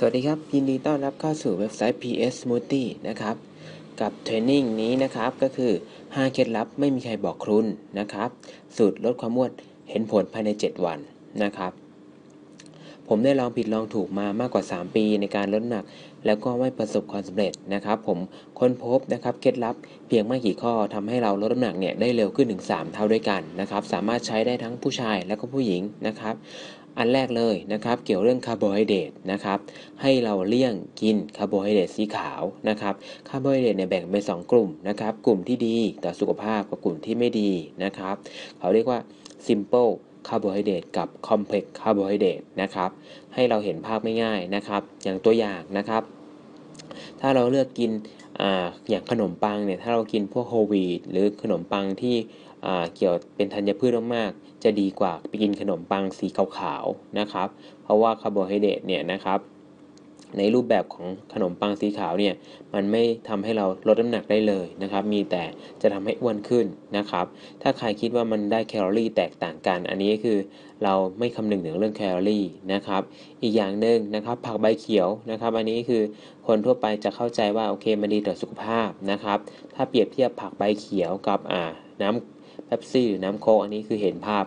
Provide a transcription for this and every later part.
สวัสดีครับ ยินดีต้อนรับเข้าสู่เว็บไซต์ PS Smoothie นะครับ กับเทรนนิ่งนี้นะครับก็คือ 5 เคล็ดลับไม่มีใครบอกครุนนะครับ สูตรลดความอ้วนเห็นผลภายใน 7 วันนะครับ ผมได้ลองผิดลองถูกมามากกว่า 3 ปีในการลดน้ำหนัก แล้วก็ไม่ประสบความสำเร็จนะครับ ผมค้นพบนะครับเคล็ดลับเพียงไม่กี่ข้อทำให้เราลดน้ำหนักเนี่ยได้เร็วขึ้นถึง 3 เท่าด้วยกันนะครับ สามารถใช้ได้ทั้งผู้ชายและก็ผู้หญิงนะครับอันแรกเลยนะครับเกี่ยวเรื่องคาร์โบไฮเดรตนะครับให้เราเลี่ยงกินคาร์โบไฮเดรตสีขาวนะครับคาร์โบไฮเดรตเนี่ยแบ่งเป็น2กลุ่มนะครับกลุ่มที่ดีต่อสุขภาพกับกลุ่มที่ไม่ดีนะครับเขาเรียกว่า simple คาร์โบไฮเดรตกับคอมเพล็กซ์คาร์โบไฮเดรตนะครับให้เราเห็นภาพไม่ง่ายนะครับ อย่างตัวอย่างนะครับ ถ้าเราเลือกกินออย่างขนมปังเนี่ยถ้าเรากินพวกโฮลวีตหรือขนมปังที่เกี่ยวเป็นธัญพืชมากๆจะดีกว่าไปกินขนมปังสีขาวๆนะครับ เพราะว่าคาร์โบไฮเดรตเนี่ยนะครับ ในรูปแบบของขนมปังสีขาวเนี่ยมันไม่ทำให้เราลดน้ำหนักได้เลยนะครับ มีแต่จะทำให้อ้วนขึ้นนะครับ ถ้าใครคิดว่ามันได้แคลอรี่แตกต่างกัน อันนี้คือเราไม่คำนึงถึงเรื่องแคลอรี่นะครับ อีกอย่างหนึ่งนะครับ ผักใบเขียวนะครับ อันนี้คือคนทั่วไปจะเข้าใจว่าโอเคมันดีต่อสุขภาพนะครับ ถ้าเปรียบเทียบผักใบเขียวกับอ่าน้ำเป๊ปซี่หรือน้ำโคกอันนี้คือเห็นภาพ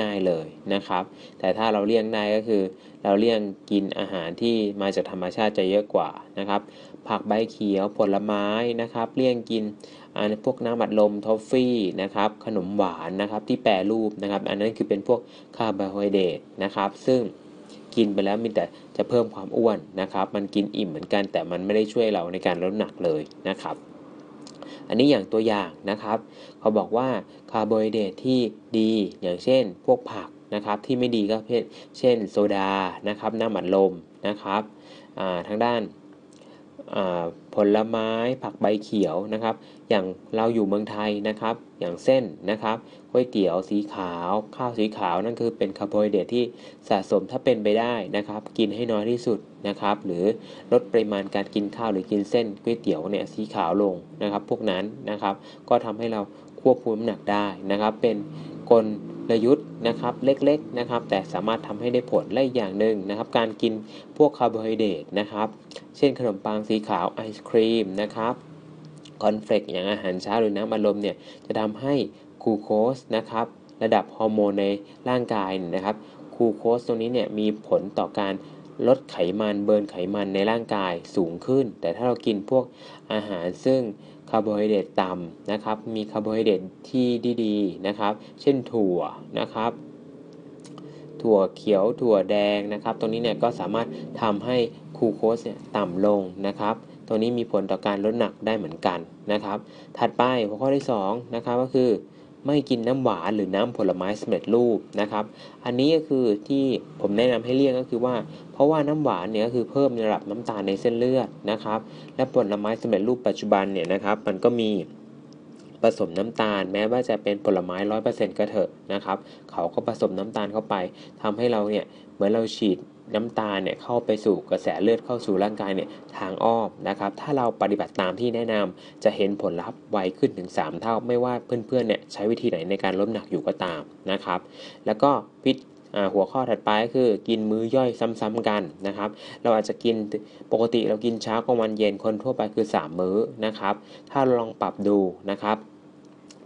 ง่าย ๆเลยนะครับ แต่ถ้าเราเลี่ยงได้ก็คือ เราเลี่ยงกินอาหารที่มาจากธรรมชาติจะเยอะกว่านะครับ ผักใบเขียวผลไม้นะครับ เลี่ยงกินอ่าพวกน้ำอัดลมทอฟฟี่นะครับขนมหวานนะครับที่แปรรูปนะครับ อันนั้นคือเป็นพวกคาร์โบไฮเดรตนะครับ ซึ่งกินไปแล้วมีแต่จะเพิ่มความอ้วนนะครับ มันกินอิ่มเหมือนกันแต่มันไม่ได้ช่วยเราในการลดน้ำหนักเลยนะครับ อันนี้อย่างตัวอย่างนะครับเขาบอกว่าคาร์โบไฮเดรตที่ดีอย่างเช่น พวกผักนะครับที่ไม่ดีก็เช่นเช่นโซดานะครับน้ำมันลมนะครับทางด้าน ผลไม้ผักใบเขียวนะครับ อย่างเราอยู่เมืองไทยนะครับ อย่างเส้นนะครับก๋วยเตี๋ยวสีขาว ข้าวสีขาวนั่นคือเป็นคาร์โบไฮเดรตที่สะสมถ้าเป็นไปได้นะครับ กินให้น้อยที่สุดนะครับ หรือลดปริมาณการกินข้าวหรือกินเส้นก๋วยเตี๋ยวเนี่ยสีขาวลงนะครับ พวกนั้นนะครับ ก็ทำให้เราควบคุมน้ำหนักได้นะครับ เป็นกล ลยุทธ์นะครับเล็กๆนะครับ แต่สามารถทำให้ได้ผลและอย่างหนึ่งนะครับ การกินพวกคาร์โบไฮเดรตนะครับ เช่นขนมปังสีขาวไอศครีมนะครับคอนเฟลกอย่างอาหารเช้าหรือน้ำอัดลมเนี่ยจะทำให้กูโคสนะครับระดับฮอร์โมนในร่างกายนะครับกูโคสตรงนี้เนี่ยมีผลต่อการ ลดไขมันเบิร์นไขมันในร่างกายสูงขึ้น แต่ถ้าเรากินพวกอาหารซึ่งคาร์โบไฮเดรตต่ำนะครับ มีคาร์โบไฮเดรตที่ดีๆนะครับ เช่นถั่วนะครับ ถั่วเขียวถั่วแดงนะครับ ตรงนี้เนี่ยก็สามารถทำให้คูโคสเนี่ยต่ำลงนะครับ ตัวนี้มีผลต่อการลดหนักได้เหมือนกันนะครับ ถัดไปหัวข้อที่2นะครับก็คือ ไม่กินน้ำหวานหรือน้ำผลไม้สำเร็จรูปนะครับ อันนี้ก็คือที่ผมแนะนำให้เลี่ยงก็คือว่า เพราะว่าน้ำหวานเนี่ยก็คือเพิ่มระดับน้ำตาลในเส้นเลือดนะครับ และผลไม้สำเร็จรูปปัจจุบันเนี่ยนะครับ มันก็มี ผสมน้ำตาล แม้ว่าจะเป็นผลไม้ร้อยเปอร์เซ็นต์ก็เถอะนะครับเขาก็ผสมน้ำตาลเข้าไปทำให้เราเนี่ยเหมือนเราฉีดน้ำตาลเนี่ยเข้าไปสู่กระแสเลือดเข้าสู่ร่างกายเนี่ยทางอ้อมนะครับ ถ้าเราปฏิบัติตามที่แนะนำจะเห็นผลลัพธ์ไวขึ้นถึง 3 เท่า ไม่ว่าเพื่อนๆเนี่ยใช้วิธีไหนในการลดหนักอยู่ก็ตามนะครับ แล้วก็พิ หัวข้อถัดไปก็คือกินมื้อย่อยซ้ำๆกันนะครับ เราอาจจะกินปกติเรากินเช้ากลางวันเย็นคนทั่วไปคือ 3 มื้อนะครับ ถ้าลองปรับดูนะครับ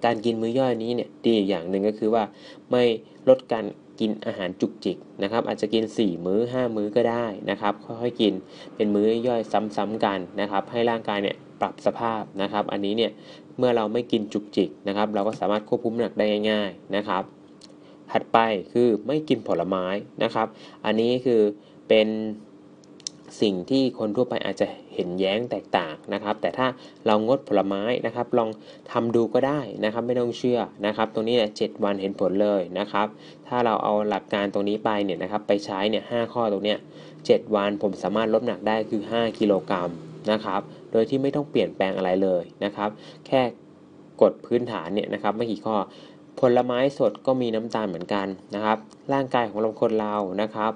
การกินมื้อย่อยนี้เนี่ยดีอย่างหนึ่งก็คือว่าไม่ลดการกินอาหารจุกจิกนะครับอาจจะกิน 4 มื้อ 5 มื้อก็ได้นะครับค่อยๆกินเป็นมื้อย่อยซ้ำๆกันนะครับ ให้ร่างกายเนี่ยปรับสภาพนะครับ อันนี้เนี่ยเมื่อเราไม่กินจุกจิกนะครับ เราก็สามารถควบคุมน้ำหนักได้ง่าย ๆนะครับ ถัดไปคือไม่กินผลไม้นะครับ อันนี้คือเป็นสิ่งที่คนทั่วไปอาจจะเห็นแย้งแตกต่างนะครับ แต่ถ้าเรางดผลไม้นะครับ ลองทำดูก็ได้นะครับ ไม่ต้องเชื่อนะครับ ตรงนี้เนี่ยเวันเห็นผลเลยนะครับ ถ้าเราเอาหลักการตรงนี้ไปเนี่ยนะครับไปใช้เนี่ยหข้อตรงเนี้ย7วันผมสามารถลดหนักได้คือ 5 กิโลกรัมนะครับ โดยที่ไม่ต้องเปลี่ยนแปลงอะไรเลยนะครับ แค่กดพื้นฐานเนี่ยนะครับไม่กี่ข้อ ผลไม้สดก็มีน้ำตาลเหมือนกันนะครับ ร่างกายของเราคนเรานะครับ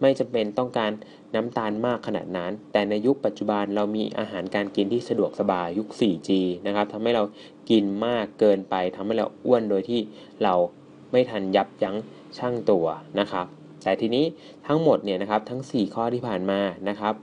ไม่จำเป็นต้องการน้ำตาลมากขนาดนั้น แต่ในยุคปัจจุบันเรามีอาหารการกินที่สะดวกสบายยุค 4G นะครับทำให้เรากินมากเกินไปทำให้เราอ้วนโดยที่เราไม่ทันยับยั้งชั่งตัวนะครับ แต่ทีนี้ทั้งหมดเนี่ยนะครับทั้ง 4 ข้อที่ผ่านมานะครับ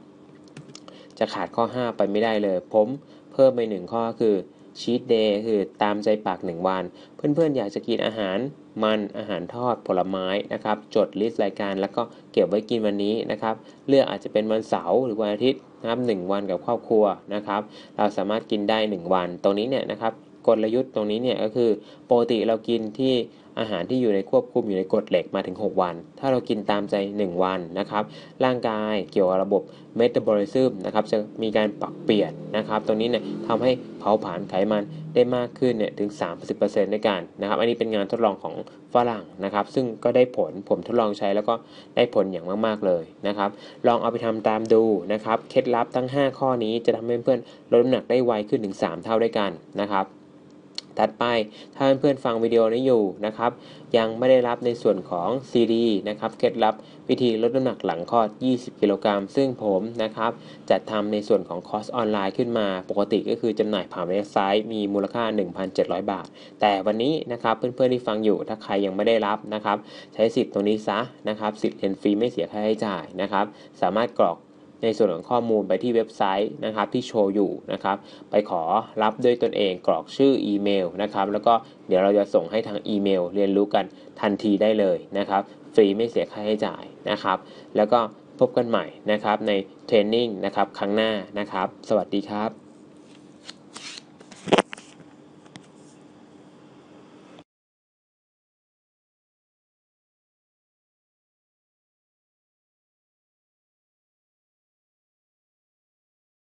จะขาดข้อ 5 ไปไม่ได้เลย ผมเพิ่มไป1ข้อคือ ชีตเดย์คือตามใจปากหนึ่งวัน เพื่อนๆ อยากจะกินอาหารมันอาหารทอดผลไม้นะครับ จดลิสต์รายการแล้วก็เก็บไว้กินวันนี้นะครับ เลือกอาจจะเป็นวันเสาร์หรือวันอาทิตย์นะครับหวันกับครอบครัวนะครับ เราสามารถกินได้ 1 วัน ตรงนี้เนี่ยนะครับกลยุทธ์ตรงนี้เนี่ยก็คือปกติเรากินที่อาหารที่อยู่ในควบคุมอยู่ในกฎเหล็กมาถึง 6 วัน ถ้าเรากินตามใจ 1 วันนะครับ ร่างกายเกี่ยวกับระบบเมตาบอลิซึมนะครับจะมีการปรับเปลี่ยนนะครับ ตรงนี้เนี่ยทำให้เผาผลาญไขมันได้มากขึ้นเนี่ยถึง 30%ในการนะครับ อันนี้เป็นงานทดลองของฝรั่งนะครับ ซึ่งก็ได้ผลผมทดลองใช้แล้วก็ได้ผลอย่างมาก ๆ เลยนะครับ ลองเอาไปทำตามดูนะครับ เคล็ดลับทั้ง 5 ข้อนี้จะทำให้เพื่อนลดน้ำหนักได้ไวขึ้นถึง 3 เท่าด้วยกันนะครับ ถัดไปถ้าเพื่อนฟังวิดีโอนี้อยู่นะครับ ยังไม่ได้รับในส่วนของซีดีนะครับเคล็ดลับวิธีลดน้ำหนักหลังคลอด 20 กิโลกรัมซึ่งผมนะครับจัดทำในส่วนของคอร์สออนไลน์ขึ้นมา ปกติก็คือจำหน่ายผ่านเว็บไซต์มีมูลค่า 1,700 บาท แต่วันนี้นะครับเพื่อนๆที่ฟังอยู่ถ้าใครยังไม่ได้รับนะครับ ใช้สิทธิ์ตรงนี้ซะนะครับสิทธิ์เรียนฟรีไม่เสียค่าใช้จ่ายนะครับ สามารถกรอก ในส่วนของข้อมูลไปที่เว็บไซต์นะครับที่โชว์อยู่นะครับ ไปขอรับด้วยตนเองกรอกชื่ออีเมลนะครับ แล้วก็เดี๋ยวเราจะส่งให้ทางอีเมล เรียนรู้กันทันทีได้เลยนะครับ ฟรีไม่เสียค่าใช้จ่ายนะครับ แล้วก็พบกันใหม่นะครับในเทรนนิ่งนะครับครั้งหน้านะครับ สวัสดีครับ